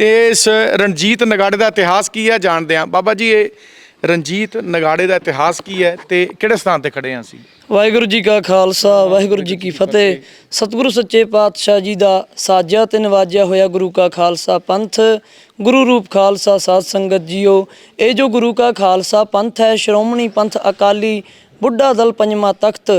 ਤੇ ਇਸ ਰਣਜੀਤ ਨਗਾੜੇ ਦਾ ਇਤਿਹਾਸ ਕੀ ਹੈ ਜਾਣਦੇ ਹਾਂ। ਬਾਬਾ ਜੀ, ਇਹ ਰਣਜੀਤ ਨਗਾੜੇ ਦਾ ਇਤਿਹਾਸ ਕੀ ਹੈ ਤੇ ਕਿਹੜੇ ਸਥਾਨ ਤੇ ਖੜੇ ਹਾਂ ਅਸੀਂ? ਵਾਹਿਗੁਰੂ ਜੀ ਕਾ ਖਾਲਸਾ, ਵਾਹਿਗੁਰੂ ਜੀ ਕੀ ਫਤਿਹ। ਸਤਿਗੁਰੂ ਸੱਚੇ ਪਾਤਸ਼ਾਹ ਜੀ ਦਾ ਸਾਜਿਆ ਤੇ ਨਵਾਜਿਆ ਹੋਇਆ ਗੁਰੂ ਕਾ ਖਾਲਸਾ ਪੰਥ। ਗੁਰੂ ਰੂਪ ਖਾਲਸਾ ਸਾਧ ਸੰਗਤ ਜੀਓ। ਇਹ ਜੋ ਗੁਰੂ ਕਾ ਖਾਲਸਾ ਪੰਥ ਹੈ, ਸ਼੍ਰੋਮਣੀ ਪੰਥ ਅਕਾਲੀ ਬੁੱਢਾ ਦਲ ਪੰਜਵਾਂ ਤਖਤ,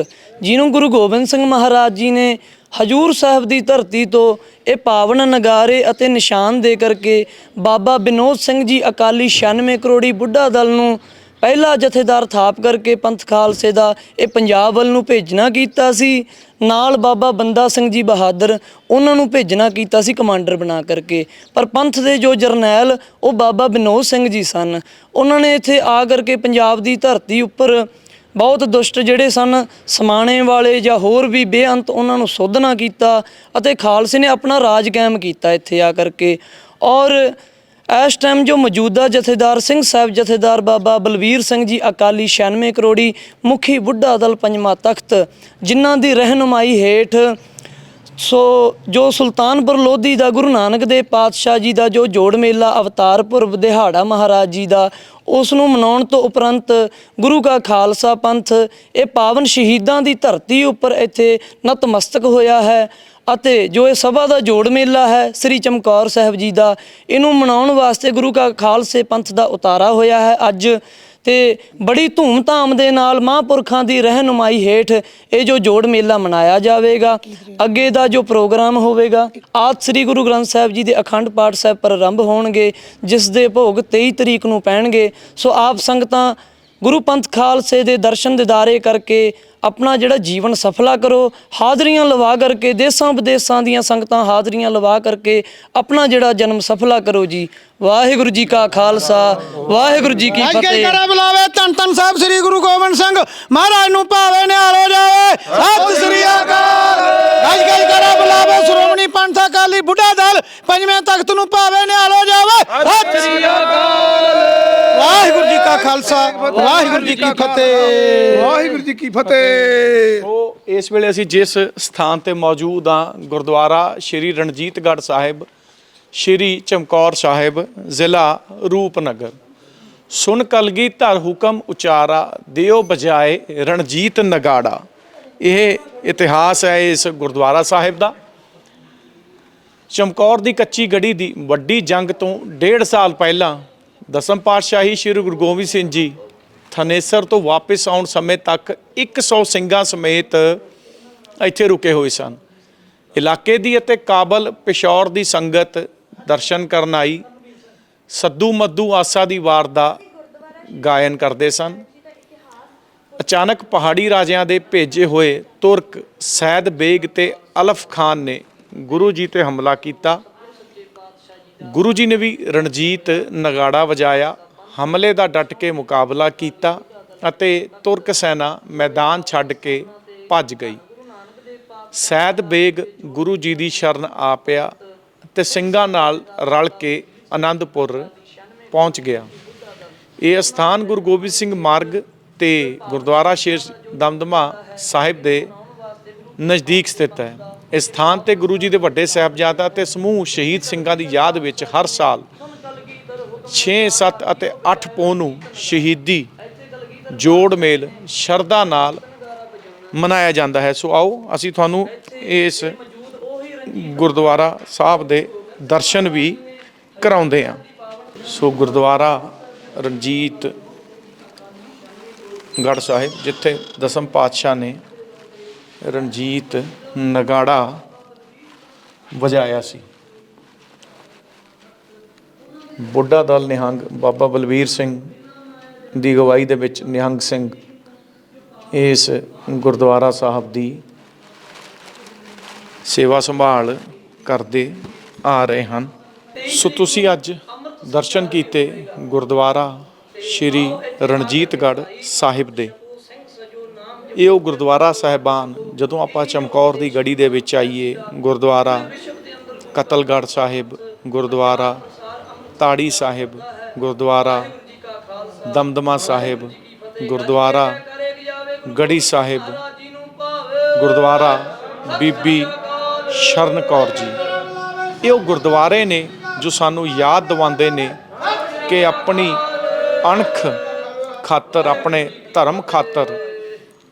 ਜਿਹਨੂੰ ਗੁਰੂ ਗੋਬਿੰਦ ਸਿੰਘ ਮਹਾਰਾਜ ਜੀ ਨੇ ਹਜੂਰ ਸਾਹਿਬ ਦੀ ਧਰਤੀ ਤੋਂ ਇਹ ਪਾਵਨ ਨਗਾਰੇ ਅਤੇ ਨਿਸ਼ਾਨ ਦੇ ਕਰਕੇ ਬਾਬਾ ਬਿਨੋਦ ਸਿੰਘ ਜੀ ਅਕਾਲੀ 96 ਕਰੋੜੀ ਬੁੱਢਾ ਦਲ ਨੂੰ ਪਹਿਲਾ ਜਥੇਦਾਰ ਥਾਪ ਕਰਕੇ ਪੰਥ ਖਾਲਸੇ ਦਾ ਇਹ ਪੰਜਾਬ ਵੱਲ ਨੂੰ ਭੇਜਣਾ ਕੀਤਾ ਸੀ। ਨਾਲ ਬਾਬਾ ਬੰਦਾ ਸਿੰਘ ਜੀ ਬਹਾਦਰ ਉਹਨਾਂ ਨੂੰ ਭੇਜਣਾ ਕੀਤਾ ਸੀ ਕਮਾਂਡਰ ਬਣਾ ਕਰਕੇ। ਪਰ ਪੰਥ ਦੇ ਜੋ ਜਰਨੈਲ ਉਹ ਬਾਬਾ ਬਿਨੋਦ ਸਿੰਘ ਜੀ ਸਨ। ਉਹਨਾਂ ਨੇ ਇੱਥੇ ਆ ਕਰਕੇ ਪੰਜਾਬ ਦੀ ਧਰਤੀ ਉੱਪਰ ਬਹੁਤ ਦੁਸ਼ਟ ਜਿਹੜੇ ਸਨ, ਸਮਾਣੇ ਵਾਲੇ ਜਾਂ ਹੋਰ ਵੀ ਬੇਅੰਤ ਉਹਨਾਂ ਨੂੰ ਸੋਧਣਾ ਕੀਤਾ ਅਤੇ ਖਾਲਸੇ ਨੇ ਆਪਣਾ ਰਾਜ ਕਾਇਮ ਕੀਤਾ ਇੱਥੇ ਆ ਕਰਕੇ। ਔਰ ਇਸ ਟਾਈਮ ਜੋ ਮੌਜੂਦਾ ਜਥੇਦਾਰ ਸਿੰਘ ਸਾਹਿਬ, ਜਥੇਦਾਰ ਬਾਬਾ ਬਲਵੀਰ ਸਿੰਘ ਜੀ, ਅਕਾਲੀ 96 ਕਰੋੜੀ ਮੁਖੀ ਬੁੱਢਾ ਦਲ ਪੰਜਵਾਂ ਤਖਤ, ਜਿਨ੍ਹਾਂ ਦੀ ਰਹਿਨੁਮਾਈ ਹੇਠ ਸੋ ਜੋ ਸੁਲਤਾਨਪੁਰ ਲੋਧੀ ਦਾ ਗੁਰੂ ਨਾਨਕ ਦੇਵ ਪਾਤਸ਼ਾਹ ਜੀ ਦਾ ਜੋ ਜੋੜ ਮੇਲਾ ਅਵਤਾਰ ਪੁਰਬ ਦਿਹਾੜਾ ਮਹਾਰਾਜ ਜੀ ਦਾ, ਉਸ ਨੂੰ ਮਨਾਉਣ ਤੋਂ ਉਪਰੰਤ ਗੁਰੂ ਕਾ ਖਾਲਸਾ ਪੰਥ ਇਹ ਪਾਵਨ ਸ਼ਹੀਦਾਂ ਦੀ ਧਰਤੀ ਉੱਪਰ ਇੱਥੇ ਨਤਮਸਤਕ ਹੋਇਆ ਹੈ ਅਤੇ ਜੋ ਇਹ ਸਭਾ ਦਾ ਜੋੜ ਮੇਲਾ ਹੈ, ਸ੍ਰੀ ਚਮਕੌਰ ਸਾਹਿਬ ਜੀ ਦਾ, ਇਹਨੂੰ ਮਨਾਉਣ ਵਾਸਤੇ ਗੁਰੂ ਕਾ ਖਾਲਸੇ ਪੰਥ ਦਾ ਉਤਾਰਾ ਹੋਇਆ ਹੈ। ਅੱਜ ਤੇ ਬੜੀ ਧੂਮ-ਧਾਮ ਦੇ ਨਾਲ ਮਹਾਂਪੁਰਖਾਂ ਦੀ ਰਹਿਨੁਮਾਈ ਹੇਠ ਇਹ ਜੋ ਜੋੜ ਮੇਲਾ ਮਨਾਇਆ ਜਾਵੇਗਾ, ਅੱਗੇ ਦਾ ਜੋ ਪ੍ਰੋਗਰਾਮ ਹੋਵੇਗਾ ਆਦ ਸ੍ਰੀ ਗੁਰੂ ਗ੍ਰੰਥ ਸਾਹਿਬ ਜੀ ਦੇ ਅਖੰਡ ਪਾਠ ਸਾਹਿਬ ਪ੍ਰਾਰੰਭ ਹੋਣਗੇ, ਜਿਸ ਦੇ ਭੋਗ 23 ਤਰੀਕ ਨੂੰ ਪੈਣਗੇ। ਸੋ ਆਪ ਸੰਗਤਾਂ ਗੁਰੂ ਪੰਥ ਖਾਲਸੇ ਦੇ ਦਰਸ਼ਨ ਦਿਦਾਰੇ ਕਰਕੇ ਆਪਣਾ ਜਿਹੜਾ ਜੀਵਨ ਸਫਲਾ ਕਰੋ ਹਾਜ਼ਰੀਆਂ ਲਵਾ ਕਰਕੇ ਦੇਸਾਂ ਵਿਦੇਸਾਂ ਦੀਆਂ ਸੰਗਤਾਂ ਹਾਜ਼ਰੀਆਂ ਲਵਾ ਕਰਕੇ ਆਪਣਾ ਜਿਹੜਾ ਜਨਮ ਸਫਲਾ ਕਰੋ ਜੀ। ਵਾਹਿਗੁਰੂ ਜੀ ਕਾ ਖਾਲਸਾ ਵਾਹਿਗੁਰੂ ਜੀ ਕੀ ਫਤਿਹ। ਕਰਾ ਬੁਲਾਵੇ ਧੰਨ ਧੰਨ ਸਾਹਿਬ ਸ੍ਰੀ ਗੁਰੂ ਗੋਬਿੰਦ ਸਿੰਘ ਮਹਾਰਾਜ ਨੂੰ ਭਾਵੇ ਨਿਹਾਲ ਜਾਵੇ। ਸਤਿ ਸ੍ਰੀ ਅਕਾਲ। ਅੱਜ ਕਰਾ ਬੁਲਾਵੇ ਸ਼੍ਰੋਮਣੀ ਪੰਥ ਅਕਾਲੀ ਬੁੱਢਾ ਦਲ ਪੰਜਵੇਂ ਤਖਤ ਨੂੰ ਭਾਵੇ ਨਿਹਾਲ ਜਾਵੇ। ਸਤਿ ਸ੍ਰੀ ਖਾਲਸਾ। ਵਾਹਿਗੁਰੂ ਜੀ ਕੀ ਫਤਿਹ। ਵਾਹਿਗੁਰੂ ਜੀ ਕੀ ਫਤਿਹ। ਸੋ ਇਸ ਵੇਲੇ ਅਸੀਂ ਜਿਸ ਸਥਾਨ ਤੇ ਮੌਜੂਦ ਹਾਂ ਗੁਰਦੁਆਰਾ ਸ਼੍ਰੀ ਰਣਜੀਤਗੜ੍ਹ ਸਾਹਿਬ ਸ਼੍ਰੀ ਚਮਕੌਰ ਸਾਹਿਬ ਜ਼ਿਲ੍ਹਾ ਰੂਪਨਗਰ। ਸੁਨ ਕਲਗੀ ਧਰ ਹੁਕਮ ਉਚਾਰਾ ਦਿਓ ਬਜਾਏ ਰਣਜੀਤ ਨਗਾੜਾ। ਇਹ ਇਤਿਹਾਸ ਹੈ ਇਸ ਗੁਰਦੁਆਰਾ ਸਾਹਿਬ ਦਾ। ਚਮਕੌਰ ਦੀ ਕੱਚੀ ਗੜੀ ਦੀ ਵੱਡੀ ਜੰਗ ਤੋਂ ਡੇਢ ਸਾਲ ਪਹਿਲਾਂ ਦਸਮ ਪਾਤਸ਼ਾਹੀ ਸ੍ਰੀ ਗੁਰੂ ਗੋਬਿੰਦ ਸਿੰਘ ਜੀ ਥਨੇਸਰ ਤੋਂ ਵਾਪਸ ਆਉਣ ਸਮੇਂ ਤੱਕ 100 ਸਿੰਘਾਂ ਸਮੇਤ ਇੱਥੇ ਰੁਕੇ ਹੋਏ ਸਨ। ਇਲਾਕੇ ਦੀ ਅਤੇ ਕਾਬਲ ਪਿਸ਼ੌਰ ਦੀ ਸੰਗਤ ਦਰਸ਼ਨ ਕਰਨ ਆਈ। ਸੱਦੂ ਮੱਦੂ ਆਸਾ ਦੀ ਵਾਰ ਦਾ ਗਾਇਨ ਕਰਦੇ ਸਨ। ਅਚਾਨਕ ਪਹਾੜੀ ਰਾਜਿਆਂ ਦੇ ਭੇਜੇ ਹੋਏ ਤੁਰਕ ਸੈਦ ਬੇਗ ਤੇ ਅਲਫ ਖਾਨ ਨੇ ਗੁਰੂ ਜੀ ਤੇ ਹਮਲਾ ਕੀਤਾ। ਗੁਰੂ ਜੀ ਨੇ ਵੀ ਰਣਜੀਤ ਨਗਾੜਾ ਵਜਾਇਆ, ਹਮਲੇ ਦਾ ਡਟ ਕੇ ਮੁਕਾਬਲਾ ਕੀਤਾ ਅਤੇ ਤੁਰਕ ਸੈਨਾ ਮੈਦਾਨ ਛੱਡ ਕੇ ਭੱਜ ਗਈ। ਸੈਦ ਬੇਗ ਗੁਰੂ ਜੀ ਦੀ ਸ਼ਰਨ ਆ ਪਿਆ ਤੇ ਸਿੰਘਾਂ ਨਾਲ ਰਲ ਕੇ ਆਨੰਦਪੁਰ ਪਹੁੰਚ ਗਿਆ। ਇਹ ਸਥਾਨ ਗੁਰੂ ਗੋਬਿੰਦ ਸਿੰਘ ਮਾਰਗ ਤੇ ਗੁਰਦੁਆਰਾ ਸ਼ੇਰ ਦਮਦਮਾ ਸਾਹਿਬ ਦੇ ਨਜ਼ਦੀਕ ਸਥਿਤ ਹੈ। ਇਸ ਸਥਾਨ ਤੇ ਗੁਰੂ ਜੀ ਦੇ ਵੱਡੇ ਸਾਹਿਬਜ਼ਾਦਾ ਤੇ ਸਮੂਹ ਸ਼ਹੀਦ ਸਿੰਘਾਂ ਦੀ ਯਾਦ ਵਿੱਚ ਹਰ ਸਾਲ 6 7 ਅਤੇ 8 ਪੋਹ ਨੂੰ ਸ਼ਹੀਦੀ ਜੋੜ ਮੇਲ ਸ਼ਰਧਾ ਨਾਲ ਮਨਾਇਆ ਜਾਂਦਾ ਹੈ। ਸੋ ਆਓ ਅਸੀਂ ਤੁਹਾਨੂੰ ਇਸ ਗੁਰਦੁਆਰਾ ਸਾਹਿਬ ਦੇ ਦਰਸ਼ਨ ਵੀ ਕਰਾਉਂਦੇ ਹਾਂ। ਸੋ ਗੁਰਦੁਆਰਾ ਰਣਜੀਤ ਗੜ ਸਾਹਿਬ, ਜਿੱਥੇ ਦਸਮ ਪਾਤਸ਼ਾਹ ਨੇ ਰਣਜੀਤ ਨਗਾੜਾ ਵਜਾਇਆ ਸੀ। ਬੁੱਢਾ ਦਲ ਨਿਹੰਗ ਬਾਬਾ ਬਲਵੀਰ ਸਿੰਘ ਦੀ ਅਗਵਾਈ ਦੇ ਵਿੱਚ ਨਿਹੰਗ ਸਿੰਘ ਇਸ ਗੁਰਦੁਆਰਾ ਸਾਹਿਬ ਦੀ ਸੇਵਾ ਸੰਭਾਲ ਕਰਦੇ ਆ ਰਹੇ ਹਨ। ਸੋ ਤੁਸੀਂ ਅੱਜ ਦਰਸ਼ਨ ਕੀਤੇ ਗੁਰਦੁਆਰਾ ਸ਼੍ਰੀ ਰਣਜੀਤਗੜ੍ਹ ਸਾਹਿਬ ਦੇ। ਇਹ ਉਹ ਗੁਰਦੁਆਰਾ ਸਾਹਿਬਾਨ, ਜਦੋਂ ਆਪਾਂ ਚਮਕੌਰ ਦੀ ਗੜੀ ਦੇ ਵਿੱਚ ਆਈਏ, ਗੁਰਦੁਆਰਾ, ਕਤਲਗੜ੍ਹ ਸਾਹਿਬ, ਗੁਰਦੁਆਰਾ, ਤਾੜੀ ਸਾਹਿਬ, ਗੁਰਦੁਆਰਾ, ਦਮਦਮਾ ਸਾਹਿਬ, ਗੁਰਦੁਆਰਾ, ਗੜੀ ਸਾਹਿਬ, ਗੁਰਦੁਆਰਾ, ਬੀਬੀ ਸ਼ਰਨ ਕੌਰ ਜੀ। ਇਹ ਉਹ ਗੁਰਦੁਆਰੇ ਨੇ ਜੋ ਸਾਨੂੰ ਯਾਦ ਦਿਵਾਉਂਦੇ ਨੇ ਕਿ ਆਪਣੀ ਅਣਖ ਖਾਤਰ, ਆਪਣੇ ਧਰਮ ਖਾਤਰ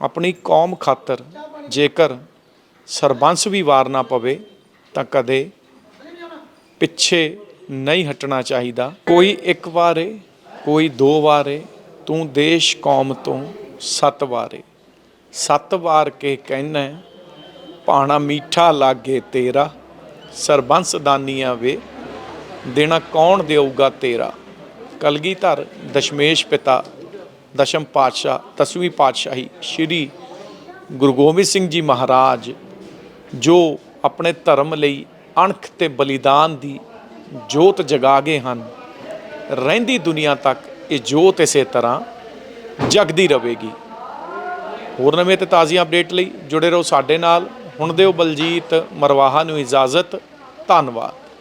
ਆਪਣੀ ਕੌਮ ਖਾਤਰ ਜੇਕਰ ਸਰਬੰਸ ਵੀ ਵਾਰਨਾ ਪਵੇ, ਤਾਂ ਕਦੇ ਪਿੱਛੇ ਨਹੀਂ ਹਟਣਾ ਚਾਹੀਦਾ। ਕੋਈ ਇੱਕ ਵਾਰੇ, ਕੋਈ ਦੋ ਵਾਰੇ, ਤੂੰ ਦੇਸ਼ ਕੌਮ ਤੋਂ ਸੱਤ ਵਾਰੇ। ਸੱਤ ਵਾਰ ਕੇ ਕਹਿਣਾ ਭਾਣਾ ਮੀਠਾ ਲਾਗੇ ਤੇਰਾ, ਸਰਬੰਸ ਦਾਨੀਆਂ ਵੇ, ਦੇਣਾ ਕੌਣ ਦੇਊਗਾ ਤੇਰਾ? ਕਲਗੀਧਰ ਦਸ਼ਮੇਸ਼ ਪਿਤਾ ਦਸ਼ਮ ਪਾਤਸ਼ਾਹ, ਦਸਵੀਂ ਪਾਤਸ਼ਾਹੀ ਸ੍ਰੀ ਗੁਰੂ ਗੋਬਿੰਦ ਸਿੰਘ ਜੀ ਮਹਾਰਾਜ, ਜੋ ਆਪਣੇ ਧਰਮ ਲਈ ਅਣਖ ਤੇ ਬਲੀਦਾਨ ਦੀ ਜੋਤ ਜਗਾ ਗਏ ਹਨ, ਰਹਿੰਦੀ ਦੁਨੀਆ ਤੱਕ ਇਹ ਜੋਤ ਇਸੇ ਤਰ੍ਹਾਂ ਜਗਦੀ ਰਹੇਗੀ। ਹੋਰ ਨਵੇਂ ਤੇ ਤਾਜ਼ੀਆਂ ਅਪਡੇਟ ਲਈ ਜੁੜੇ ਰਹੋ ਸਾਡੇ ਨਾਲ। ਹੁਣ ਦਿਓ ਬਲਜੀਤ ਮਰਵਾਹਾ ਨੂੰ ਇਜਾਜ਼ਤ। ਧੰਨਵਾਦ।